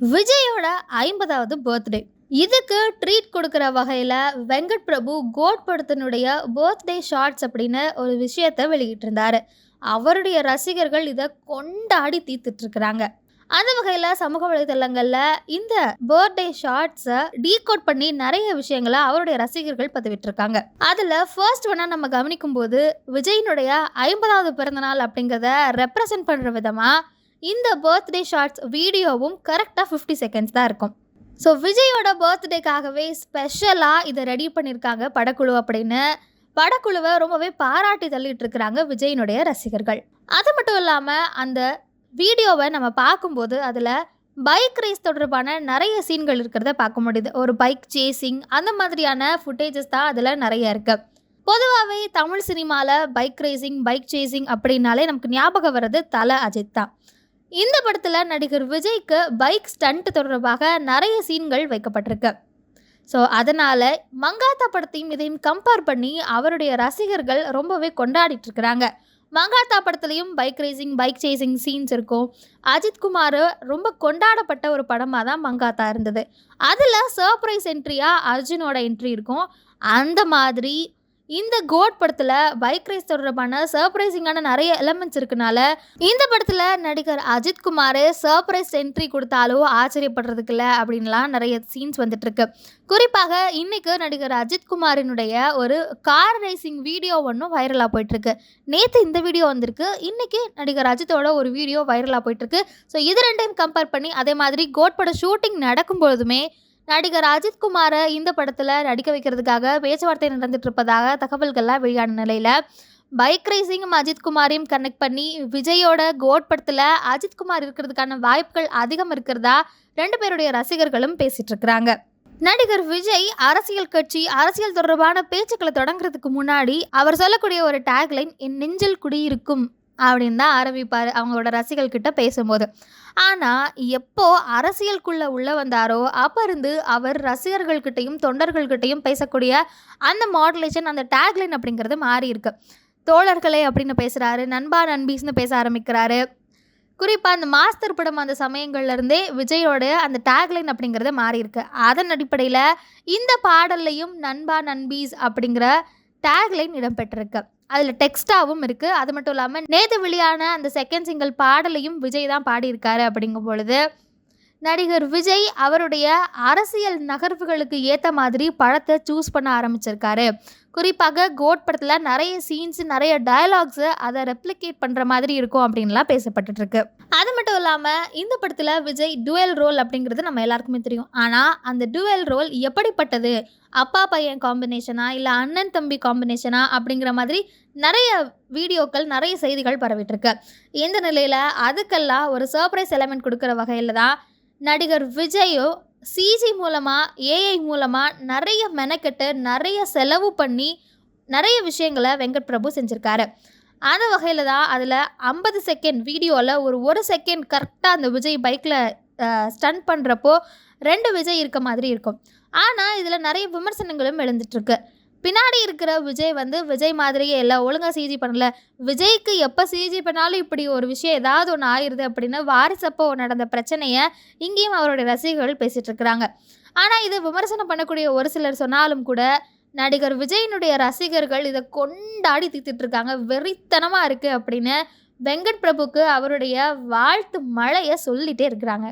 விஜயோட ஐம்பதாவது பர்த்டே இதுக்கு ட்ரீட் கொடுக்குற வகையில் வெங்கட் பிரபு கோட் படத்தினுடைய பர்த்டே ஷார்ட்ஸ் அப்படின்னு ஒரு விஷயத்தை வெளியிட்டிருந்தாரு அவருடைய ரசிகர்கள் இதை கொண்டாடி தீர்த்துட்ருக்குறாங்க அந்த வகையில் சமூக வலைதளங்களில் இந்த பர்த்டே ஷார்ட்ஸை டீகோட் பண்ணி நிறைய விஷயங்களை அவருடைய ரசிகர்கள் பதிவிட்டிருக்காங்க. அதில் ஃபர்ஸ்ட் ஒன்னாக நம்ம கவனிக்கும் போது விஜயினுடைய ஐம்பதாவது பிறந்தநாள் அப்படிங்கிறத ரெப்ரசன்ட் பண்ணுற விதமாக இந்த பர்த்டே ஷார்ட்ஸ் வீடியோவும் கரெக்டாக ஃபிஃப்டி செகண்ட்ஸ் தான் இருக்கும். ஸோ விஜயோட பர்த்டேக்காகவே ஸ்பெஷலாக இதை ரெடி பண்ணியிருக்காங்க படக்குழு அப்படின்னு. படக்குழுவை ரொம்பவே பாராட்டி தள்ளிட்டு இருக்கிறாங்க விஜயினுடைய ரசிகர்கள். அது மட்டும் இல்லாமல் அந்த வீடியோவை நம்ம பார்க்கும்போது அதில் பைக் ரேஸ் தொடர்பான நிறைய சீன்கள் இருக்கிறத பார்க்க முடியுது. ஒரு பைக் சேசிங் அந்த மாதிரியான ஃபுட்டேஜஸ் தான் அதில் நிறைய இருக்குது பொதுவாகவே தமிழ் சினிமாவில் பைக் ரேசிங் பைக் சேசிங் அப்படின்னாலே நமக்கு ஞாபகம் வர்றது தலை அஜித் தான். இந்த படத்தில் நடிகர் விஜய்க்கு பைக் ஸ்டண்ட் தொடர்பாக நிறைய சீன்கள் வைக்கப்பட்டிருக்கு. ஸோ அதனால் மங்காத்தா படத்தையும் இதையும் கம்பேர் பண்ணி அவருடைய ரசிகர்கள் ரொம்பவே கொண்டாடிட்டு இருக்கிறாங்க. மங்காத்தா படத்துலையும் bike racing bike chasing scenes இருக்கும். அஜித் குமார் ரொம்ப கொண்டாடப்பட்ட ஒரு படமாக தான் மங்காத்தா இருந்தது. அதில் சர்ப்ரைஸ் என்ட்ரியாக அர்ஜுனோட என்ட்ரி இருக்கும். அந்த மாதிரி இந்த கோட் படத்தில் பைக் ரேஸ் தொடர்பான சர்ப்ரைசிங்கான நிறைய எலமெண்ட்ஸ் இருக்கனால இந்த படத்தில் நடிகர் அஜித் குமார் சர்ப்ரைஸ் என்ட்ரி கொடுத்தாலோ ஆச்சரியப்படுறதுக்கு இல்லை அப்படின்லாம் நிறைய சீன்ஸ் வந்துட்டு இருக்கு குறிப்பாக இன்னைக்கு நடிகர் அஜித் குமாரினுடைய ஒரு கார் ரேசிங் வீடியோ ஒன்றும் வைரலாக போயிட்டுருக்கு. நேற்று இந்த வீடியோ வந்திருக்கு. இன்னைக்கு நடிகர் அஜித்தோட ஒரு வீடியோ வைரலாக போயிட்டுருக்கு. ஸோ இது ரெண்டையும் கம்பேர் பண்ணி அதே மாதிரி கோட் பட ஷூட்டிங் நடக்கும் பொழுதுமே நடிகர் அஜித் குமாரை இந்த படத்தில் நடிக்க வைக்கிறதுக்காக பேச்சுவார்த்தை நடந்துட்டு இருப்பதாக தகவல்கள்லாம் வெளியான நிலையில் பைக் ரேசிங்கும் அஜித் குமாரையும் கனெக்ட் பண்ணி விஜயோட கோட் படத்தில் அஜித் குமார் இருக்கிறதுக்கான வாய்ப்புகள் அதிகம் இருக்கிறதா ரெண்டு பேருடைய ரசிகர்களும் பேசிட்டு இருக்கிறாங்க நடிகர் விஜய் அரசியல் கட்சி அரசியல் தொடர்பான பேச்சுக்களை தொடங்குறதுக்கு முன்னாடி அவர் சொல்லக்கூடிய ஒரு டேக்லைன் என் நெஞ்சில் குடியிருக்கும். அப்படின்னு தான் ஆரம்பிப்பார் அவங்களோட ரசிகர்கள் கிட்ட பேசும்போது. ஆனால் எப்போ அரசியலுக்குள்ளே உள்ளே வந்தாரோ அப்போ இருந்து அவர் ரசிகர்கள்கிட்டையும் தொண்டர்கள்கிட்டையும் பேசக்கூடிய அந்த மாடுலேஷன் அந்த டேக்லைன் அப்படிங்கிறது மாறி இருக்கு. தோழர்களே அப்படின்னு பேசுகிறாரு நண்பா நண்பீஸ்னு பேச ஆரம்பிக்கிறாரு. குறிப்பாக அந்த மாஸ்டர் படம் அந்த சமயங்கள்லேருந்தே விஜயோட அந்த டேக்லைன் அப்படிங்கிறது மாறி இருக்கு. அதன் அடிப்படையில் இந்த பாடல்லையும் நண்பா நண்பீஸ் அப்படிங்கிற டேக்லைன் இடம்பெற்றிருக்கு அதில் டெக்ஸ்டாகவும் இருக்குது அது மட்டும் இல்லாமல் நேற்று வெளியான அந்த செகண்ட் சிங்கிள் பாடலையும் விஜய் தான் பாடியிருக்காரு அப்படிங்கும் பொழுது நடிகர் விஜய் அவருடைய அரசியல் நகர்வுகளுக்கு ஏற்ற மாதிரி படத்தை சூஸ் பண்ண ஆரம்பிச்சிருக்காரு. குறிப்பாக கோட் படத்தில் நிறைய சீன்ஸ் நிறைய டயலாக்ஸு அதை ரெப்ளிகேட் பண்ணுற மாதிரி இருக்கும் அப்படின்லாம் பேசப்பட்டுருக்கு அது மட்டும் இல்லாமல் இந்த படத்தில் விஜய் டுவெல் ரோல் அப்படிங்கிறது நம்ம எல்லாருக்குமே தெரியும். ஆனால் அந்த டுவெல் ரோல் எப்படிப்பட்டது? அப்பா பையன் காம்பினேஷனா இல்லை அண்ணன் தம்பி காம்பினேஷனா அப்படிங்கிற மாதிரி நிறைய வீடியோக்கள் நிறைய செய்திகள் பரவிட்டுருக்கு. இந்த நிலையில் அதுக்கெல்லாம் ஒரு சர்ப்ரைஸ் எலமெண்ட் கொடுக்குற வகையில் தான் நடிகர் விஜயோ சிஜி மூலமாக ஏஐ மூலமாக நிறைய மெனக்கெட்டு நிறைய செலவு பண்ணி நிறைய விஷயங்களை வெங்கட் பிரபு செஞ்சுருக்காரு. அந்த வகையில் தான் அதில் ஐம்பது செகண்ட் வீடியோவில் ஒரு ஒரு செகண்ட் கரெக்டாக அந்த விஜய் பைக்கில் ஸ்டன் பண்ணுறப்போ ரெண்டு விஜய் இருக்க மாதிரி இருக்கும். ஆனால் இதில் நிறைய விமர்சனங்களும் எழுந்துட்டுருக்கு. பின்னாடி இருக்கிற விஜய் வந்து விஜய் மாதிரியே இல்லை ஒழுங்காக சிஜி பண்ணல. விஜய்க்கு எப்போ சிஜி பண்ணாலும் இப்படி ஒரு விஷயம் ஏதாவது ஒன்று ஆயிடுது அப்படின்னு வாரிசப்போ நடந்த பிரச்சனையை இங்கேயும் அவருடைய ரசிகர்கள் பேசிகிட்டு இருக்கிறாங்க. ஆனால் இது விமர்சனம் பண்ணக்கூடிய ஒரு சிலர் சொன்னாலும் கூட நடிகர் விஜயினுடைய ரசிகர்கள் இதை கொண்டாடி தித்திட்டு இருக்காங்க வெறித்தனமாக இருக்குது அப்படின்னு வெங்கட் பிரபுக்கு அவருடைய வாழ்த்து மழையை சொல்லிகிட்டே இருக்கிறாங்க.